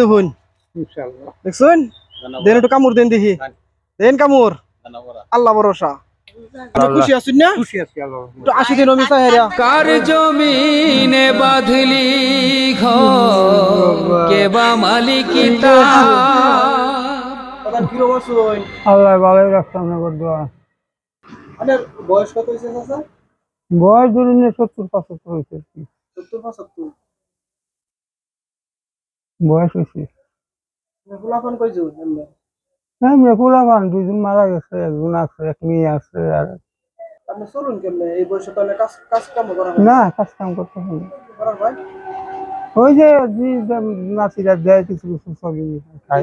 দেখুন। ইনশাআল্লাহ। দেখছেন? দেন একটু কামড় দেন দেখি। দেন কামড়। আল্লাহ ভরসা। খুশি আছেন না? খুশি আছি আল্লাহ একটু দিন অমিতা হেরা। কার জমিনে বাঁধলি ঘর? কে বা মালিকিতা দাদা কিরম আছেন আল্লাহ ভালোই রাখতাম না দোয়া। বয়স কত হয়েছে বয়স ধরুন সত্তর পঁচাত্তর হয়েছে সত্তর পঁচাত্তর। বয়স হয়েছে ফুলাফান কইছো এমনি এমনি পোলা পান মারা গেছে একজন আছে এক মেয়ে আছে আর আপনি চলুন কেমনে এই বয়সে তো অনেক কাজ কাজ কাম করা না কাজ কাম করতে হবে না। করার ভাই ওই যে নাতিরা দেয় কিছু কিছু ছবি খাই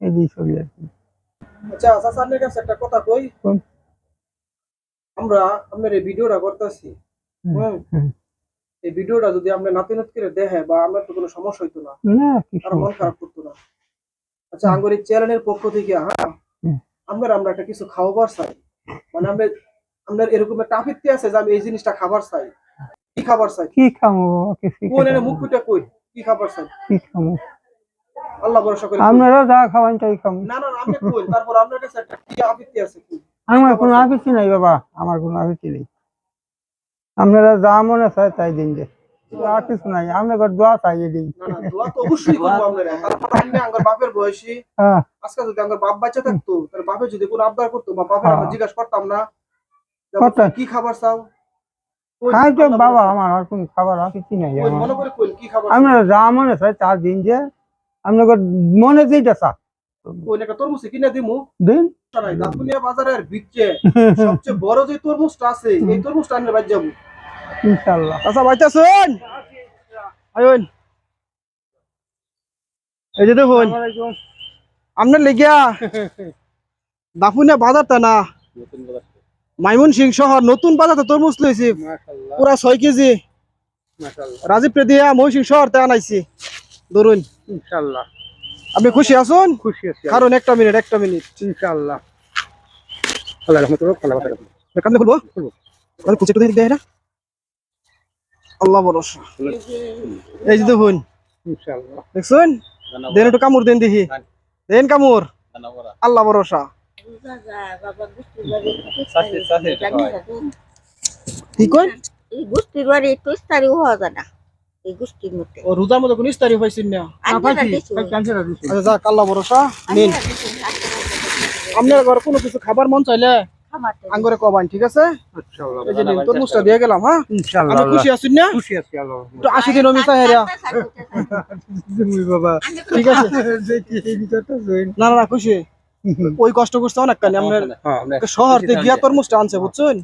এই ছবি আর কি আচ্ছা কাছে একটা কথা কই। আমরা আপনার এই ভিডিওটা করতেছি। হুম। এই ভিডিওটা যদি আমরা নাতি করে দেখে বা আপনার তো কোনো সমস্যা হইতো না আর মন খারাপ করতো না। আচ্ছা আঙ্গুর এই চ্যানেলের পক্ষ থেকে হ্যাঁ আমরা আমরা একটা কিছু খাওয়াবার চাই। মানে আমরা আমরা এরকম একটা আপত্তি আছে যে আমি এই জিনিসটা খাবার চাই। কি খাবার চাই? কি খামো? কিছু কোন এনে মুখ পিটা কই? কি খাবার চাই? কি খামো? আল্লাহ ভরসা করে। আপনারা যা খাওয়ান তাই খামো। না না আপনি কই? তারপর আপনার কাছে একটা কি আপত্তি আছে কি আমার কোনো আপত্তি নাই বাবা। আমার কোনো আপত্তি নেই। আপনারা যা মনে চায় তাই দিন যে। আর কিছু নাই আপনার দোয়া চাই দিন। দোয়া তো অবশ্যই করব আমরা বাপের বয়সী। হ্যাঁ। আজকে যদি আঙ্গার বাপ বাচ্চা থাকতো তাহলে বাপে যদি কোনো আবদার করতো বা বাপের আমরা হ্যাঁ। জিজ্ঞাসা করতাম না যে করতাম। কি খাবার চাও? তো বাবা আমার আর কোনো খাবার নাই। আমার মনে যা মনে চায় তা দিন যে আপনার মনে যেটা চা কই একটা তরমুজ কিনে দিমু। দিন? নাই বাজারের বিচ্ছে সবচেয়ে বড় যে তরমুজটা আছে এই তরমুজটা আনলে বাদ যাব। ইনশাল্লাহ আচ্ছা বাইতাছেন। আয়ুন। এই যে দেখুন আপনার লেগিয়া দাপুনিয়া বাজারটা না মাইমুন সিং শহর নতুন বাজারটা তরমুজ লইছি। পুরা ছয় কেজি। রাজীব দিয়া মহিষিং শহর তে আনাইছি। ধরুন। ইনশাআল্লাহ। আপনি খুশি আছেন? খুশি আছি। কারণ একটা মিনিট একটা মিনিট। ইনশাআল্লাহ। আল্লাহ রহমত করুক আল্লাহ। কান্দে খুলবো কান্দে দেয় না? আল্লাহ ভরসা। এই যে দেখুন। ইনশাআল্লাহ। দেখছেন? দেন একটু কামড় দেন দেখি। দেন। কামড়। আল্লাহ ভরসা। কি কই এই গোষ্ঠীর বাড়ি একটু হওয়া যায় না। এই গোষ্ঠীর মধ্যে। ও রোজার মধ্যে কোন ইস্তারি পাইছেন না? আচ্ছা যাক আল্লাহ ভরসা নিন আপনার ঘরে কোনো কিছু খাবার মন চাইলে? আঙ্গরে কবান ঠিক আছে? নিন তরমুজটা দিয়ে গেলাম হ্যাঁ? খুশি না? খুশি আছি আল্লাহ আশি দিন বাবা। ঠিক আছে। না না না খুশি। ওই কষ্ট করছে অনেক কানি আপনার হ্যাঁ শহর থেকে গিয়া তরমুজটা আনছে বুঝছেন।